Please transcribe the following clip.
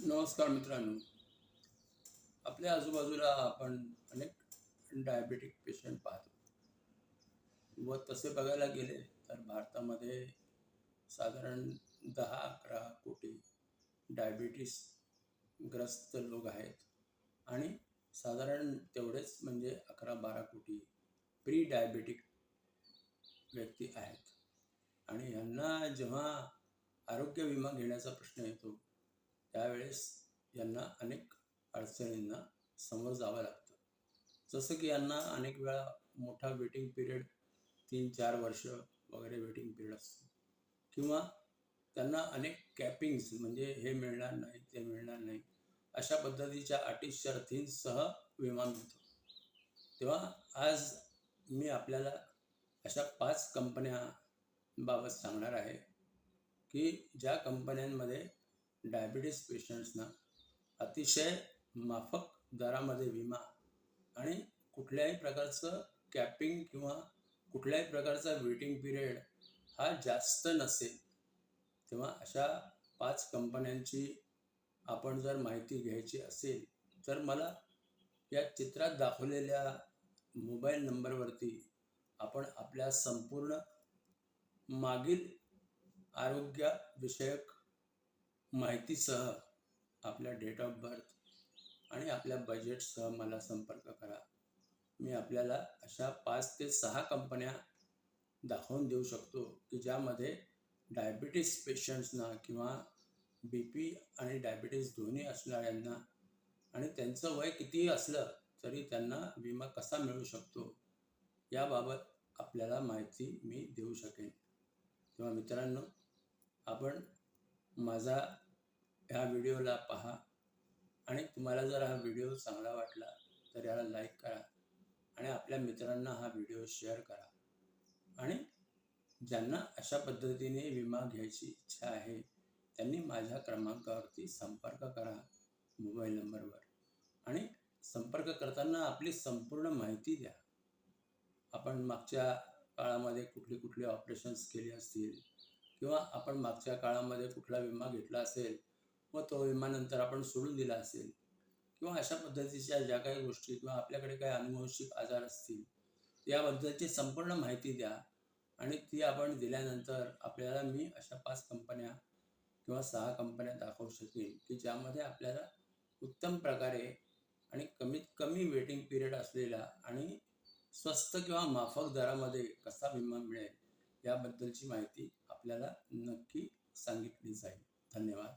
नमस्कार मित्रांनो. आपल्या आजूबाजूला आपण अनेक डायबेटिक पेशंट पाहतो. व तसे बघायला गेले तर भारतामध्ये साधारण दहा अकरा कोटी डायबिटीस ग्रस्त लोक आहेत. आणि साधारण तेवढेच म्हणजे अकरा बारा कोटी प्री डायबेटिक व्यक्ती आहेत. आणि यांना जेव्हा आरोग्य विमा घेण्याचा प्रश्न येतो त्यावेळेस यांना अनेक अडचणींना समोर जावं लागतं. जसं की यांना अनेक वेळा मोठा वेटिंग पिरियड तीन चार वर्ष वगैरे वेटिंग पिरियड असतो. किंवा त्यांना अनेक कॅपिंग्स म्हणजे हे मिळणार नाही ते मिळणार नाही अशा पद्धतीच्या अटी शर्थींसह विमा मिळतो तेव्हा आज मी आपल्याला अशा पाच कंपन्याबाबत सांगणार आहे की ज्या कंपन्यांमध्ये डायबिटीस पेशंट्सना अतिशय माफक दरामध्ये विमा आणि कुठल्याही प्रकारचं कॅपिंग किंवा कुठल्याही प्रकारचा वेटिंग पिरियड हा जास्त नसेल तेव्हा अशा पाच कंपन्यांची आपण जर माहिती घ्यायची असेल तर मला या चित्रात दाखवलेल्या मोबाईल नंबरवरती आपण आपल्या संपूर्ण मागील आरोग्यविषयक माहितीसह आपल्या डेट ऑफ बर्थ आणि आपल्या बजेटसह मला संपर्क करा. मी आपल्याला अशा पाच ते सहा कंपन्या दाखवून देऊ शकतो की ज्यामध्ये डायबिटीस पेशंट्सना किंवा बी पी आणि डायबिटीस दोन्ही असणाऱ्यांना आणि त्यांचं वय कितीही असलं तरी त्यांना विमा कसा मिळू शकतो याबाबत आपल्याला माहिती मी देऊ शकेन. तेव्हा मित्रांनो आपण माझा ह्या व्हिडिओला पहा. आणि तुम्हाला जर हा व्हिडिओ चांगला वाटला तर याला लाईक करा. आणि आपल्या मित्रांना हा व्हिडिओ शेअर करा. आणि ज्यांना अशा पद्धतीने विमा घ्यायची इच्छा आहे त्यांनी माझ्या क्रमांकावरती संपर्क करा मोबाईल नंबरवर. आणि संपर्क करताना आपली संपूर्ण माहिती द्या. आपण मागच्या काळामध्ये कुठली कुठली ऑपरेशन्स केली असतील किंवा आपण मागच्या काळामध्ये कुठला विमा घेतला असेल व तो विमा नंतर आपण सोडून दिला असेल किंवा अशा पद्धतीच्या ज्या काही गोष्टी किंवा आपल्याकडे काही अनुवंशिक आजार असतील याबद्दलची संपूर्ण माहिती द्या आणि ती आपण दिल्यानंतर आपल्याला मी अशा पाच कंपन्या किंवा सहा कंपन्या दाखवू शकेन की ज्यामध्ये आपल्याला उत्तम प्रकारे आणि कमीत कमी वेटिंग पिरियड असलेला आणि स्वस्त किंवा माफक दरामध्ये कसा विमा मिळेल याबद्दलची माहिती आपल्याला नक्की सांगितली जाईल. धन्यवाद.